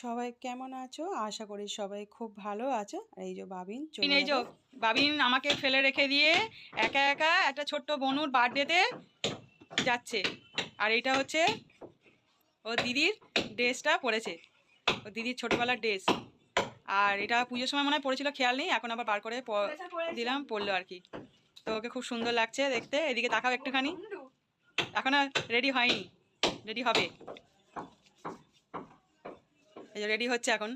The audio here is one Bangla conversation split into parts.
সবাই কেমন আছো? আশা করি সবাই খুব ভালো আছো। আর এই যে বাবিন চলে এই যে বাবিন আমাকে ফেলে রেখে দিয়ে একা একা একটা ছোট্ট বনুর বার্থডেতে যাচ্ছে। আর এটা হচ্ছে ও দিদির ড্রেসটা পরেছে। ও দিদির ছোটবেলার ড্রেস। আর এটা পুজোর সময় মনে হয় পড়েছিল খেয়াল নেই। এখন আবার বার করে দিলাম পরলো আর কি। তো ওকে খুব সুন্দর লাগছে দেখতে। এদিকে তাকাও একটুখানি। এখন রেডি হয়নি। রেডি হবে। এই যে রেডি হচ্ছে এখন।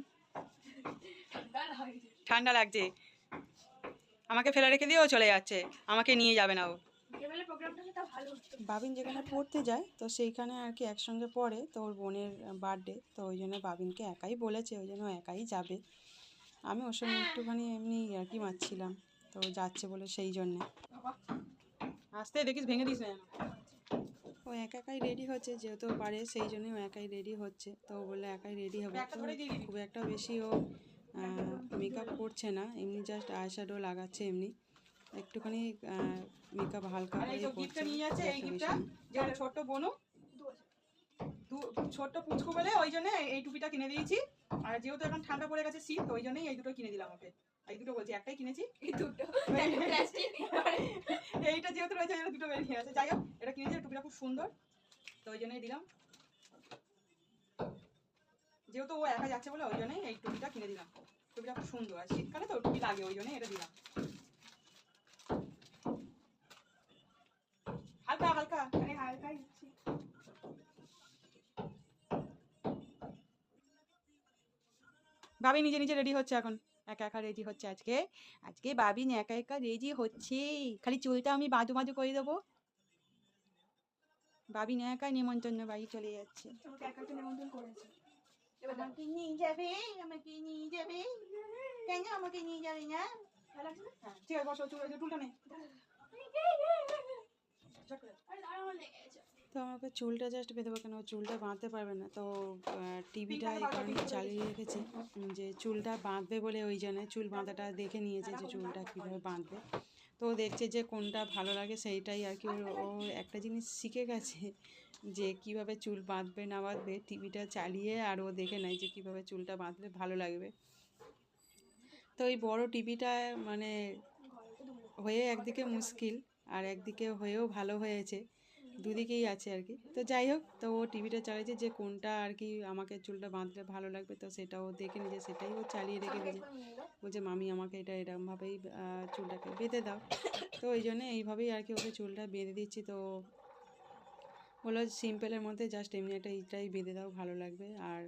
ঠান্ডা লাগছে। আমাকে ফেলে রেখে দিয়েও চলে যাচ্ছে। আমাকে নিয়ে যাবে না ও। বাবিন যেখানে পড়তে যায়, তো সেইখানে আর কি একসঙ্গে পড়ে, তো ওর বোনের বার্থডে তো ওই জন্য বাবিনকে একাই বলেছে, ওই জন্য একাই যাবে। আমি ওর সঙ্গে একটুখানি এমনি আর কি মারছিলাম। তো যাচ্ছে বলে সেই জন্যে। আসতে দেখিস ভেঙে দিস না ও একা একাই রেডি হচ্ছে যেহেতু পারে সেই জন্যই ও একাই রেডি হচ্ছে। তো বলে একাই রেডি হবে। খুব একটা বেশি ও মেকআপ করছে না। এমনি জাস্ট আইশ্যাডো লাগাচ্ছে এমনি। একটুখানি মেকআপ হালকা ছোট্ট বনু দু- ছোট্ট পুচকু বলে ওই জন্য এই টুপিটা কিনে দিয়েছি। আর যেহেতু এখন ঠান্ডা পড়ে গেছে শীত ওই জন্যই এই দুটো কিনে দিলাম ওকে। এই দুটো বলছি একটাই কিনেছি। এইটা যেহেতু রয়েছে দুটো বেরিয়ে আছে যাই হোক এটা কিনেছি টুপিটা খুব সুন্দর। তো ওই জন্যই দিলাম। যেহেতু ও একা যাচ্ছে বলে ওই জন্যই এই টুপিটা কিনে দিলাম। টুপিটা খুব সুন্দর আর শীতকালে তো টুপি লাগে ওই জন্যই এটা দিলাম। হালকা হালকা। ভাবি নিজে নিজে রেডি হচ্ছে এখন। একা একা রেডি হচ্ছে আজকে। আজকে বাবিন একা একা রেডি হচ্ছে। খালি চুলটা আমি বাজু বাজু করে দেবো। বাবিন একাই নিমন্ত্রণ বাড়ি চলে যাচ্ছে। আমাকে নিয়ে যাবে আমাকে নিয়ে যাবে। কেন আমাকে নিয়ে যাবে না? হ্যাঁ, ঠিক আছে বসো চুলটা। তো আমাকে চুলটা জাস্ট বেঁধে দেবো কেন? চুলটা বাঁধতে পারবে না। তো টিভিটা এই কারণে চালিয়ে রেখেছে যে চুলটা বাঁধবে বলে ওই জন্য চুল বাঁধাটা দেখে নিয়েছে যে চুলটা কীভাবে বাঁধবে। তো ও দেখছে যে কোনটা ভালো লাগে সেইটাই আর কি। ও একটা জিনিস শিখে গেছে যে কীভাবে চুল বাঁধবে না বাঁধবে। টিভিটা চালিয়ে আর ও দেখে নেয় যে কীভাবে চুলটা বাঁধলে ভালো লাগবে। তো এই বড় টিভিটা মানে হয়ে একদিকে মুশকিল আর একদিকে হয়েও ভালো হয়েছে। দুদিকেই আছে আর কি। তো যাই হোক, তো ও টিভিটা চালিয়েছে যে কোনটা আর কি আমাকে চুলটা বাঁধলে ভালো লাগবে, তো সেটা ও দেখে নিজে সেটাই ও চালিয়ে রেখে দিয়েছে। বলছে, মামি, আমাকে এটা এরকমভাবেই চুলটাকে বেঁধে দাও। তো ওই জন্য এইভাবেই আর কি ওকে চুলটা বেঁধে দিচ্ছি, তো বলল, সিম্পলের মধ্যে জাস্ট এমনি একটা এইটাই বেঁধে দাও, ভালো লাগবে। আর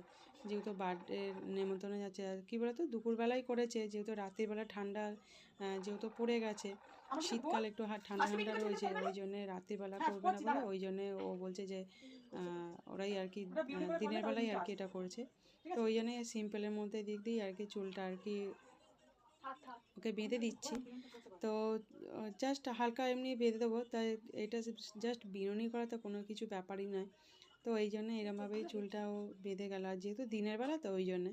যেহেতু বার্থডে নেমন্তন্ন যাচ্ছে, আর কী বলতো দুপুরবেলায় করেছে, যেহেতু রাতের বেলা ঠান্ডা যেহেতু পড়ে গেছে শীতকাল একটু ঠান্ডা ঠান্ডা রয়েছে ওই জন্য রাত্রিবেলা হ্যাঁ, করবে না বলে ওই জন্য ও বলছে যে আহ, ওরাই আর কি করে দিনের বেলায় আর কি এটা করেছে। তো ওই জন্য সিম্পলের মধ্যে দিক দিয়ে আর কি চুলটা আর কি ওকে বেঁধে দিচ্ছি। তো জাস্ট হালকা এমনি বেঁধে দেবো তাই এটা জাস্ট বিনুনি করা তো কোনো কিছু ব্যাপারই নয়। তো এই জন্য এরমভাবেই চুলটাও বেঁধে গেল। আর যেহেতু দিনের বেলা তো ওই জন্যে।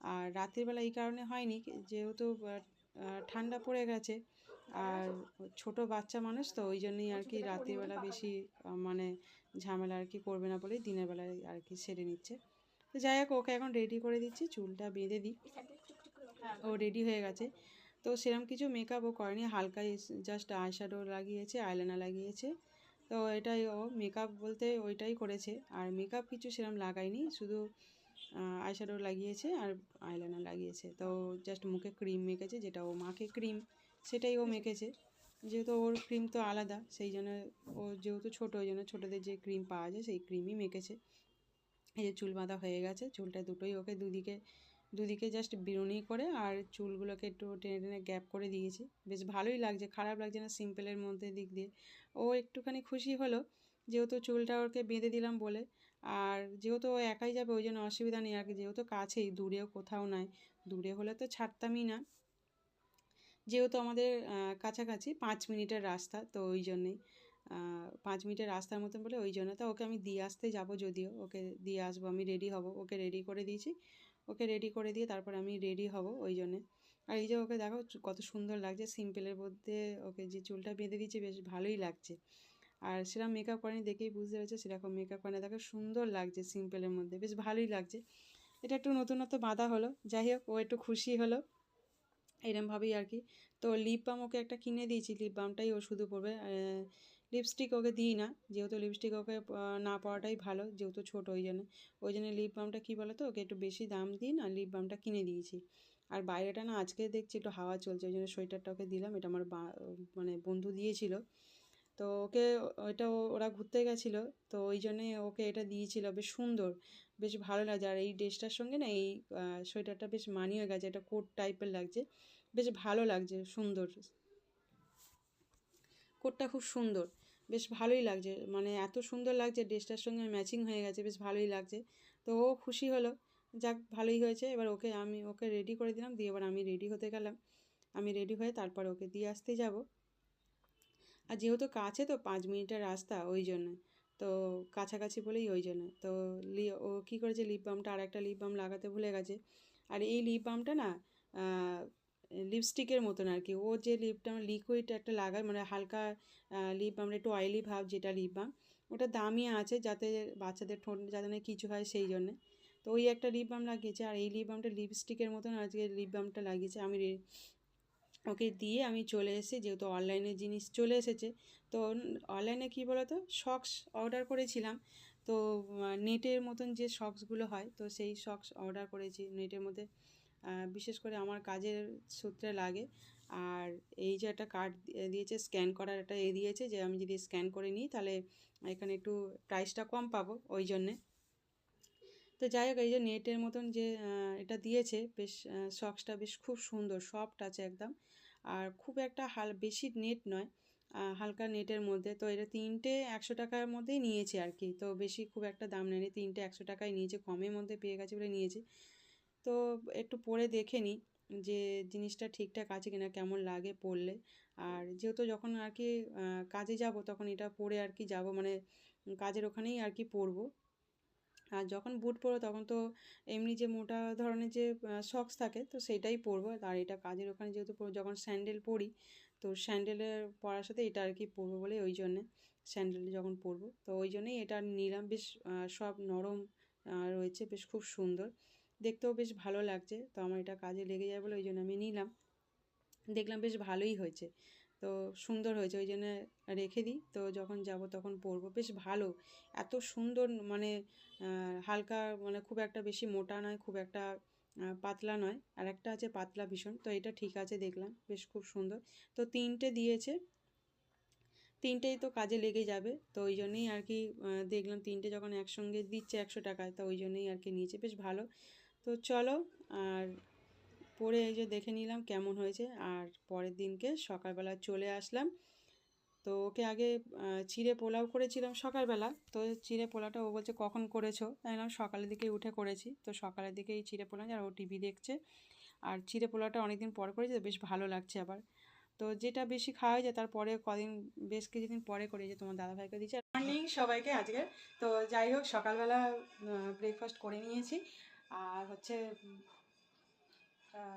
আর রাতের বেলা এই কারণে হয়নি যেহেতু ঠান্ডা পড়ে গেছে আর ছোট বাচ্চা মানুষ তো ওই জন্যই আর কি রাতের বেলা বেশি মানে ঝামেলা আর কি করবে না বলেই দিনের বেলায় আর কি সেরে নিচ্ছে। তো যাই হোক ওকে এখন রেডি করে দিচ্ছি চুলটা বেঁধে দিই। ও রেডি হয়ে গেছে। তো সেরকম কিছু মেকআপ ও করেনি হালকাই জাস্ট আইশ্যাডো লাগিয়েছে আইলাইনার লাগিয়েছে। তো এটাই ও মেকআপ বলতে ওইটাই করেছে। আর মেকআপ কিছু সেরকম লাগায়নি শুধু আইশ্যাডো লাগিয়েছে আর আইলাইনার লাগিয়েছে। তো জাস্ট মুখে ক্রিম মেখেছে যেটা ও মাখে ক্রিম সেটাই ও মেখেছে। যেহেতু ওর ক্রিম তো আলাদা, সেই জন্য ও যেহেতু ছোটো, ওই জন্য ছোটোদের যে ক্রিম পাওয়া যায়, সেই ক্রিমই মেখেছে। এই যে চুল বাঁধা হয়ে গেছে, চুলটা দুটোই ওকে দুদিকে দুদিকে জাস্ট বিরুনি করে আর চুলগুলোকে একটু টেনে টেনে গ্যাপ করে দিয়েছি। বেশ ভালোই লাগছে, খারাপ লাগছে না সিম্পলের মধ্যে দিক দিয়ে। ও একটুখানি খুশি হলো, যেহেতু চুলটা ওকে বেঁধে দিলাম বলে। আর যেহেতু ও একাই যাবে, ওই জন্য অসুবিধা নেই, আর যেহেতু কাছেই, দূরেও কোথাও নাই। দূরে হলে তো ছাড়তামই না। যেহেতু আমাদের কাছাকাছি পাঁচ মিনিটের রাস্তা, তো ওই জন্যেই। পাঁচ মিনিটের রাস্তার মতন বলে ওই জন্য। তো ওকে আমি দিয়ে আসতে যাব যদিও। ওকে দিয়ে আসব, আমি রেডি হব। ওকে রেডি করে দিয়েছি। ওকে রেডি করে দিয়ে তারপর আমি রেডি হব ওই জন্যে। আর এই যে ওকে দেখো, কত সুন্দর লাগছে। সিম্পলের মধ্যে ওকে যে চুলটা বেঁধে দিয়েছে, বেশ ভালোই লাগছে। আর সেরকম মেকআপ করেনি দেখেই বুঝতে পেরেছে, সেরকম মেকআপ করে না দেখো, সুন্দর লাগছে সিম্পলের মধ্যে, বেশ ভালোই লাগছে। এটা একটু নতুনত্ব বাঁধা হলো। যাই হোক, ও একটু খুশি হলো। এরমভাবেই আর কি। তো লিপ বাম ওকে একটা কিনে দিয়েছি লিপ বামটাই ও শুধু পড়বে লিপস্টিক ওকে দিই না, যেহেতু লিপস্টিক ওকে না পাওয়াটাই ভালো, যেহেতু ছোটো ওই জন্য। ওই জন্য লিপ বামটা কী বলো তো ওকে একটু বেশি দাম দিই না লিপ বামটা কিনে দিয়েছি। আর বাইরেটা না আজকে দেখছি একটু হাওয়া চলছে, ওই জন্য সোয়েটারটা ওকে দিলাম, এটা আমার মানে বন্ধু দিয়েছিল। তো ওকে ওইটা ওরা ঘুরতে গেছিল, তো ওই জন্যে ওকে এটা দিয়েছিল, বেশ সুন্দর, বেশ ভালো লাগছে। আর এই ড্রেসটার সঙ্গে না এই সোয়েটারটা বেশ মানিয়ে গেছে, এটা কোট টাইপের লাগছে, বেশ ভালো লাগছে, সুন্দর। কোটটা খুব সুন্দর, বেশ ভালোই লাগছে মানে এত সুন্দর লাগছে ড্রেসটার সঙ্গে ম্যাচিং হয়ে গেছে, বেশ ভালোই লাগছে। তো ও খুশি হলো, যাক ভালোই হয়েছে, এবার ওকে আমি, ওকে রেডি করে দিলাম, দিয়ে এবার আমি রেডি হতে গেলাম। আমি রেডি হয়ে তারপর ওকে দিয়ে আসতে যাব। আর যেহেতু কাছে, তো পাঁচ মিনিটের রাস্তা ওই জন্য। তো কাছাকাছি বলেই ওই জন্য। তো লি, ও কী করেছে লিপ বামটা আর একটা লিপ বাম লাগাতে ভুলে গেছে। আর এই লিপ বামটা না লিপস্টিকের মতন আর কি। ও যে লিপটা লিকুইড একটা লাগায় মানে হালকা লিপ বাম একটু অয়েলি ভাব যেটা লিপ বাম ওটা দামি আছে যাতে বাচ্চাদের ঠোঁট যাতে না কিছু হয় সেই জন্যে। তো ওই একটা লিপ বাম লাগিয়েছে। আর এই লিপ বামটা লিপস্টিকের মতন আজকে লিপ বামটা লাগিয়েছে। আমি ওকে দিয়ে আমি চলে এসেছি, যেহেতু অনলাইনে জিনিস চলে এসেছে। তো অনলাইনে কী বলতো? সক্স অর্ডার করেছিলাম। তো নেটের মতন যে সক্সগুলো হয়, তো সেই সক্স অর্ডার করেছি নেটের মধ্যে। বিশেষ করে আমার কাজের সূত্রে লাগে। আর এই যে একটা কার্ড দিয়েছে স্ক্যান করার একটা এ দিয়েছে যে, আমি যদি স্ক্যান করে নিই, তাহলে এখানে একটু প্রাইসটা কম পাবো ওই জন্যে। তো যাই হোক, এই যে নেটের মতন যে এটা দিয়েছে, বেশ সক্সটা বেশ খুব সুন্দর সফট আছে একদম। আর খুব একটা হাল, বেশি নেট নয়। হালকা নেটের মধ্যে। তো এটা তিনটে একশো টাকার মধ্যেই নিয়েছে আর কি তো বেশি খুব একটা দাম নেয়নি তিনটে একশো টাকায় নিয়েছে। কমের মধ্যে পেয়ে গেছে বলে নিয়েছে। তো একটু পরে দেখে নিই যে জিনিসটা ঠিকঠাক আছে কিনা, কেমন লাগে পড়লে। আর যেহেতু যখন আর কি কাজে যাব তখন এটা পরে আর কি যাব। মানে কাজের ওখানেই আর কি পরবো আর যখন বুট পরবো তখন তো এমনি যে মোটা ধরনের যে সক্স থাকে তো সেটাই পরবো। আর এটা কাজের ওখানে যেহেতু যখন স্যান্ডেল পরি তো স্যান্ডেলের পরার সাথে এটা আর কি পরবো বলে ওই জন্যে স্যান্ডেল যখন পরবো। তো ওই জন্যেই এটা নিলাম। বেশ সব নরম রয়েছে। বেশ খুব সুন্দর। দেখতেও বেশ ভালো লাগছে। তো আমার এটা কাজে লেগে যায় বলে ওই জন্য আমি নিলাম। দেখলাম বেশ ভালোই হয়েছে। তো সুন্দর হয়েছে, ওই জন্য রেখে দিই। তো যখন যাব তখন পরবো। বেশ ভালো, এত সুন্দর মানে হালকা মানে খুব একটা বেশি মোটা নয়, খুব একটা পাতলা নয়। আর একটা আছে পাতলা ভীষণ, তো এটা ঠিক আছে দেখলাম, বেশ খুব সুন্দর। তো তিনটে দিয়েছে, তিনটেই তো কাজে লেগে যাবে। তো ওই জন্যই আর কি দেখলাম তিনটে যখন একসঙ্গে দিচ্ছে একশো টাকায়, তো ওই জন্যই আর কি নিয়েছে, বেশ ভালো। তো চলো, আর পরে এই যে দেখে নিলাম কেমন হয়েছে। আর পরের দিনকে সকালবেলা চলে আসলাম। তো ওকে আগে চিড়ে পোলাও করেছিলাম সকালবেলা। তো চিড়ে পোলাওটা ও বলছে, কখন করেছ? বললাম, সকালের দিকে উঠে করেছি। তো সকালের দিকে এই চিড়ে পোলাও আর ও টিভি দেখছে। আর চিড়ে পোলাওটা অনেকদিন পর করেছি বেশ ভালো লাগছে আবার। তো যেটা বেশি খাওয়া যায় তারপরে কদিন, বেশ কিছুদিন পরে করে যে তোমার দাদাভাইকে দিচ্ছে মর্নিং সবাইকে আজকে, তো যাই হোক, সকালবেলা ব্রেকফাস্ট করে নিয়েছি। আর হচ্ছে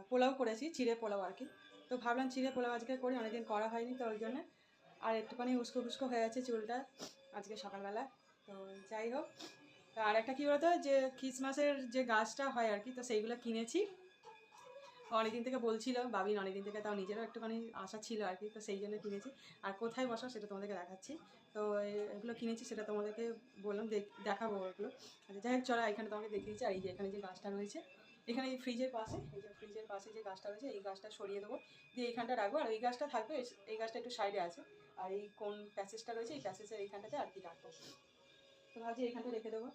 পোলাও করেছি, চিড়ে পোলাও আর কি। তো ভাবলাম চিড়ে পোলাও আজকে করি, অনেকদিন করা হয়নি তো ওই জন্য। আর একটুখানি উস্কো ফুস্কো হয়ে আছে চুলটা আজকে সকালবেলা। তো যাই হোক, তো আর একটা কী বলতো, যে খ্রিসমাসের যে গাছটা হয় আর কি, তো সেইগুলো কিনেছি। অনেকদিন থেকে বলছিল, বাবিন অনেকদিন থেকে তাও নিজেরও একটুখানি আশা ছিল আর কি, তো সেই জন্য কিনেছি। আর কোথায় বসা সেটা তোমাদেরকে দেখাচ্ছি। তো এগুলো কিনেছি সেটা তোমাদেরকে বললাম, দেখ- দেখাবো ওগুলো। আচ্ছা যাই হোক, চলো এখানে তোমাকে দেখিয়েছি, আর এই যে এখানে যে গাছটা রয়েছে এখানে এই ফ্রিজের পাশে, এই যে ফ্রিজের পাশে যে গাছটা রয়েছে, এই গাছটা সরিয়ে দেবো। দিয়ে এইখানটা রাখব। আর এই গাছটা থাকবে, এই- গাছটা একটু সাইডে আছে। আর এই কোন প্যাসেজটা রয়েছে, এই প্যাসেজের এইখানটাতে আর কি রাখব। তো ভাবছি এইখানটা রেখে দেবো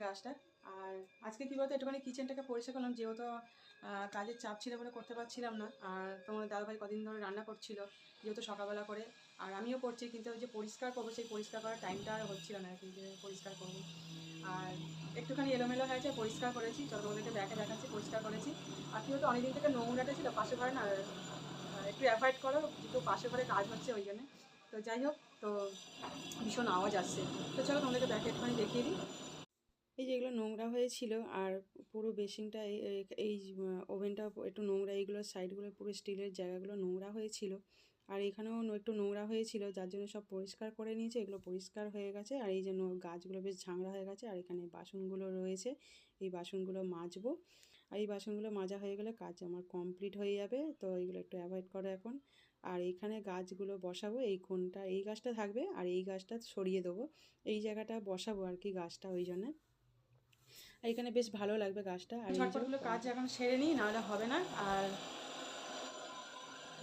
গাছটা। আর আজকে কী বলতো, একটুখানি কিচেনটাকে পরিষ্কার করলাম, যেহেতু কাজের চাপ ছিল বলে করতে পারছিলাম না। আর তোমার দাদাভাই কদিন ধরে রান্না করছিল, যেহেতু সকালবেলা করে। আর আমিও করছি, কিন্তু ওই যে পরিষ্কার করব, সেই পরিষ্কার করার টাইমটা আর হচ্ছিল না, আর যে পরিষ্কার করব। আর একটুখানি এলোমেলো হয়েছে, পরিষ্কার করেছি চলো তোমাদেরকে দেখে দেখাচ্ছি, পরিষ্কার করেছি। আর কি বলতো অনেকদিন থেকে নোংরাটা ছিল পাশে ঘরে না একটু অ্যাভয়েড করো, যেহেতু পাশে ঘরে কাজ হচ্ছে ওই জন্য। তো যাই হোক, তো ভীষণ আওয়াজ আসছে। তো চলো তোমাদেরকে দেখে একটুখানি দেখিয়ে দিই। এই যেগুলো নোংরা হয়েছিল, আর পুরো বেসিনটা এই- ওভেনটা, একটু নোংরা, এইগুলো সাইডগুলো পুরো স্টিলের জায়গাগুলো নোংরা হয়েছিল। আর এখানেও একটু নোংরা হয়েছিল যার জন্য সব পরিষ্কার করে নিয়েছে এগুলো পরিষ্কার হয়ে গেছে। আর এই জন্য গাছগুলো বেশ ঝাংড়া হয়ে গেছে আর এখানে বাসনগুলো রয়েছে। এই বাসনগুলো মাজবো। আর এই বাসনগুলো মাজা হয়ে গেলে কাজ আমার কমপ্লিট হয়ে যাবে তো এইগুলো একটু অ্যাভয়েড করো এখন। আর এইখানে গাছগুলো বসাবো এই কোনটা এই গাছটা থাকবে আর এই গাছটা সরিয়ে দেবো। এই জায়গাটা বসাবো আর কি গাছটা ওই জন্য। আর এখানে বেশ ভালো লাগবে গাছটা। আর ঝটপটগুলো কাজ এখন সেরে নিই নাহলে হবে না। আর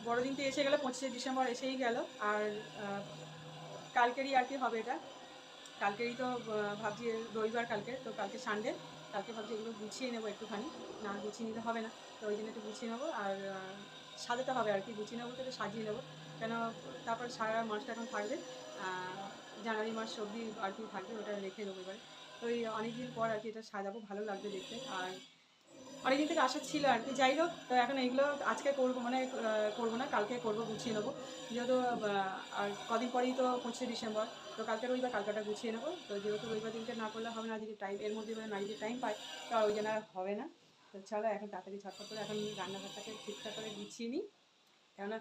বড়দিন তো এসে গেলো, পঁচিশে ডিসেম্বর এসেই গেল। আর কালকেরই আর কি হবে এটা। কালকেরই তো ভাবছি রবিবার কালকে, তো কালকে সানডে কালকে ভাবছি এগুলো গুছিয়ে নেব একটুখানি। না গুছিয়ে নিতে হবে না, তো ওই জন্য একটু গুছিয়ে নেব। আর সাজাতে হবে আর কি, গুছিয়ে নেব তো সাজিয়ে নেব। কেন, তারপর সারা মাসটা এখন থাকবে জানুয়ারি মাস অবধি আর কি থাকবে, ওটা রেখে দেবো এবারে। তো এই অনেকদিন পর আর কি এটা সাজাবো, ভালো লাগবে দেখতে। আর অনেকদিন থেকে আশা ছিল আর কি। যাই হোক, তো এখন এইগুলো আজকে করব মানে করব না, কালকে করব, গুছিয়ে নেব। যেহেতু আর কদিন পরেই তো পঁচিশে ডিসেম্বর, তো কালকে রবিবার কালকাটা গুছিয়ে নেব। তো যেহেতু রবিবার দিনকে না করলে হবে না, যদি টাইম এর মধ্যে মানে যদি টাইম পাই, তো ওই জন্য আর হবে না। তো চলো, এখন তাড়াতাড়ি ছটফট করে এখন রান্নাঘরটাকে ঠিকঠাক করে গুছিয়ে নিই। কেননা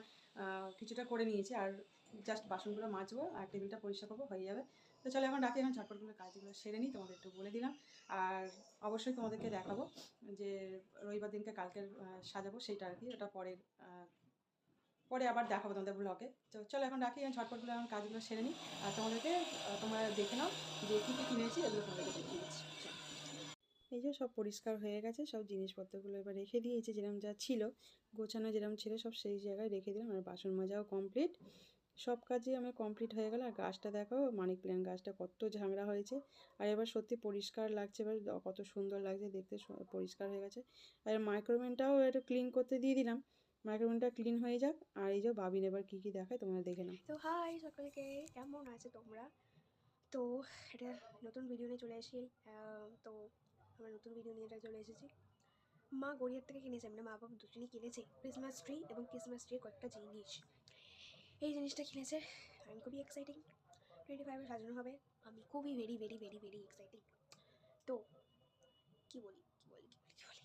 কিছুটা করে নিয়েছি, আর জাস্ট বাসনগুলো মাজবো, আর টেবিলটা পরিষ্কার করব, হয়ে যাবে। তো চলো, এখন রাখি, এখন ঝটপটগুলো কাজগুলো সেরে নিই, তোমাদের একটু বলে দিলাম। আর অবশ্যই তোমাদেরকে দেখাবো যে রবিবার দিনকে কালকে সাজাবো সেইটা আর কি, ওটা পরের পরে আবার দেখাবো তোমাদের ব্লগে তো চলো, এখন রাখি, এখন ঝটপটগুলো এখন কাজগুলো সেরে নিই। আর তোমাদেরকে তোমরা দেখে নাও যে কী কী কিনেছি, এগুলো তোমাদেরকে দেখিয়ে দিচ্ছি। এই যে সব পরিষ্কার হয়ে গেছে, সব জিনিসপত্রগুলো এবার রেখে দিয়েছি, যেরকম যা ছিল, গোছানো যেরকম ছিল, সব সেই জায়গায় রেখে দিলাম। আর বাসন মাজাও কমপ্লিট সব কাজই আমার কমপ্লিট হয়ে গেল। আর গাছটা দেখো মানি প্ল্যান্ট গাছটা কত ঝাংড়া হয়েছে। আর এবার সত্যি পরিষ্কার লাগছে, এবার কত সুন্দর লাগছে দেখতে পরিষ্কার হয়ে গেছে। আর মাইক্রোওভেনটাও একটু ক্লিন করতে দিয়ে দিলাম। মাইক্রোওভেনটা ক্লিন হয়ে যাক। আর এই যে বাবিন, এবার কী কী দেখায় তোমরা দেখে নাও। তো হাই সকলকে, কেমন আছে তোমরা? তো এটা নতুন ভিডিও নিয়ে চলে এসেছি তো আমরা নতুন ভিডিও নিয়ে এটা চলে এসেছি। মা গড়িয়ার থেকে কিনেছে মানে মা বাবা দুজনেই কিনেছে। ক্রিসমাস ট্রি এবং ক্রিসমাস ট্রি কয়েকটা জিনিস। এই জিনিসটা কিনেছে। আমি খুবই এক্সাইটিং টোয়েন্টি ফাইভে সাজানো হবে। আমি খুবই very very very very exciting তো, কি বলি কি বলি কি বলি কি বলি?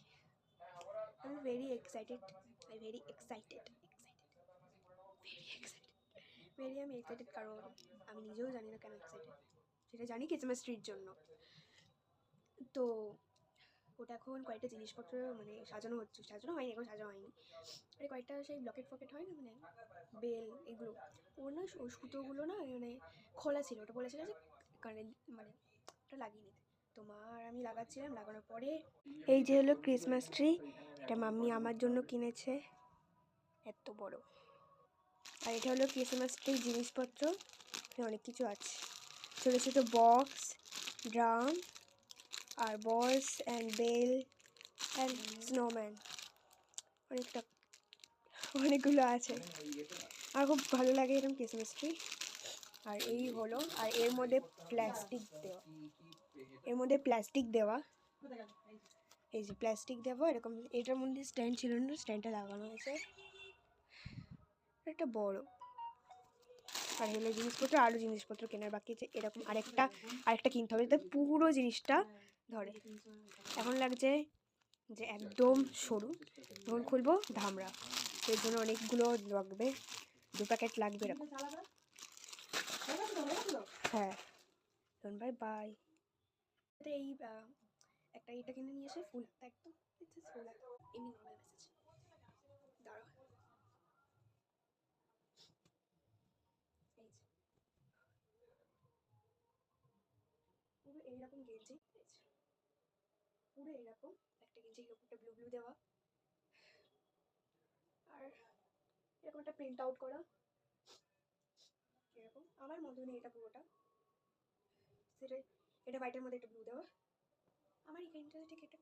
আমি very excited I very excited excited very excited very আমি এক্সাইটেড কারণ আমি নিজেও জানি না কেন এক্সাইটেড সেটা জানি ক্রিসমাস ট্রির জন্য। তো ওটা এখন কয়েকটা জিনিসপত্র মানে সাজানো হচ্ছে, সাজানো হয়নি, এখন সাজানো হয়নি। আরে কয়েকটা সেই ব্লকেট ফকেট হয় না মানে বেল এগুলো? ওর না সুতোগুলো না মানে খোলা ছিল, ওটা বলেছিল যে কারেন্ট মানে ওটা লাগিয়ে নিতে। তো মা আর আমি লাগাচ্ছিলাম, লাগানোর পরে এই যে হলো ক্রিসমাস ট্রি এটা মাম্মি আমার জন্য কিনেছে। এত বড়। আর এটা হলো ক্রিসমাস ট্রির জিনিসপত্র অনেক কিছু আছে। ছোটো ছোটো বক্স ড্রাম আর বলস অ্যান্ড বেল অ্যান্ড স্নোম্যান অনেকটা, অনেকগুলো আছে। আর খুব ভালো লাগে এরকম ক্রিসমাস ট্রি আর এই হলো, আর এর মধ্যে প্লাস্টিক দেওয়া। এর মধ্যে প্লাস্টিক দেওয়া। এই যে প্লাস্টিক দেওয়া, এরকম এটার মধ্যে স্ট্যান্ড ছিল না স্ট্যান্ডটা লাগানো হয়েছে। একটা বড়। আর হলো জিনিসপত্র, আরও জিনিসপত্র কেনার বাকি আছে। এরকম আরেকটা আরেকটা কিনতে হবে। পুরো জিনিসটা ধরে। এখন লাগছে যে একদম সরু। যখন খুলবো ধামড়া এর জন্য অনেকগুলো লাগবে। দু প্যাকেট লাগবে এরকম। হ্যাঁ। তখন বাই বাই এই একটা এটা কিনে নিয়ে এসে ফুল একদম ফুল। এমনি নর্মাল মেসেজ এইরকম গেঞ্জি। পুরো এইরকম একটা গেঞ্জি একটা ব্লু ব্লু দেওয়া। আর এরকম একটা প্রিন্ট আউট করা। এরকম। আমার মতনই এটা পুরোটা। সেটা এটা হোয়াইটের মধ্যে একটা ব্লু দেওয়া। আমার এখানটাতে ঠিক একটা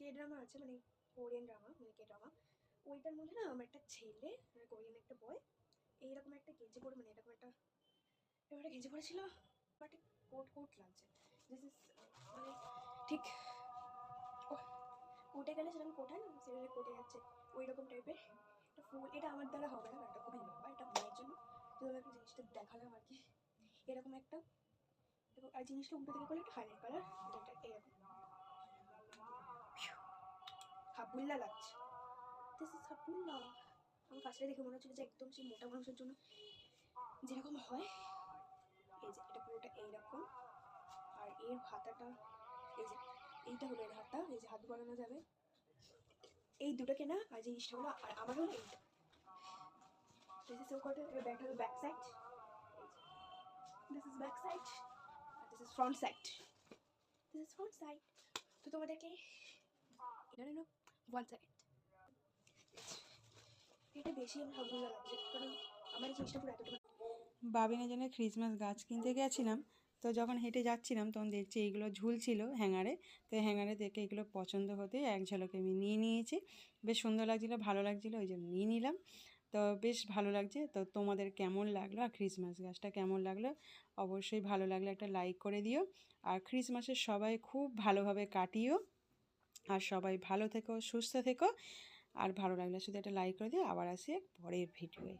কে ড্রামা আছে মানে কোরিয়ান ড্রামা মানে কে ড্রামা ওইটার মধ্যে না আমার একটা ছেলে মানে কোরিয়ান একটা বয় এইরকম একটা গেঞ্জি পরে মানে এরকম একটা এরকম একটা গেঞ্জি পরেছিল। বাট কোট কোট লাগছে। দিস ইজ মানে ঠিক কোটে গেলে সেরকম কোট না? সেরকম কোটে যাচ্ছে। ওই রকম টাইপের একটা ফুল এটা আমার দ্বারা হবে না, এটা খুবই লম্বা এটা মায়ের জন্য। তো আমাকে জিনিসটা দেখালাম আর কি। এরকম একটা এবং আর জিনিসটা উল্টো দিকে করলে একটা হাইলাইট কালার এটা এরকম। হাবুল্লা লাগছে। দিস ইজ হাবুল্লা। আমার ফার্স্টে দেখে মনে হচ্ছিল যে একদম সেই মোটা মানুষের জন্য যেরকম হয়। এই যে, এটা পুরোটা এইরকম আর এর হাতাটা এই যে এইটা হলো এর হাতটা, এই যে হাত বাড়ানো যাবে। এই দুটোকে না, আর জিনিসটা হলো, আর আমার হলো এইটা দিস ইজ ওকার এর ব্যাক হলো back side this is back side this is front side this is front side তো তোমাদেরকে এটা ওয়ান সেকেন্ড এটা বেশি আমার ভালো লাগছে, কারণ আমার জিনিসটা পুরো এতটা বাবিনের জন্য ক্রিসমাস গাছ কিনতে গেছিলাম তো যখন হেঁটে যাচ্ছিলাম, তখন দেখছি এইগুলো ঝুলছিল হ্যাঙ্গারে। তো হ্যাঙ্গারে দেখে এগুলো পছন্দ হতে এক ঝলকে আমি নিয়ে নিয়েছি। বেশ সুন্দর লাগছিল, ভালো লাগছিল, ওই জন্য নিয়ে নিলাম। তো বেশ ভালো লাগছে। তো তোমাদের কেমন লাগল আর ক্রিসমাস গাছটা কেমন লাগল? অবশ্যই ভালো লাগলে একটা লাইক করে দিও। আর ক্রিসমাসের সবাই খুব ভালোভাবে কাটিও। আর সবাই ভালো থেকো, সুস্থ থেকো। আর ভালো লাগলে শুধু একটা লাইক করে দিও। আবার আসি পরের ভিডিওয়ে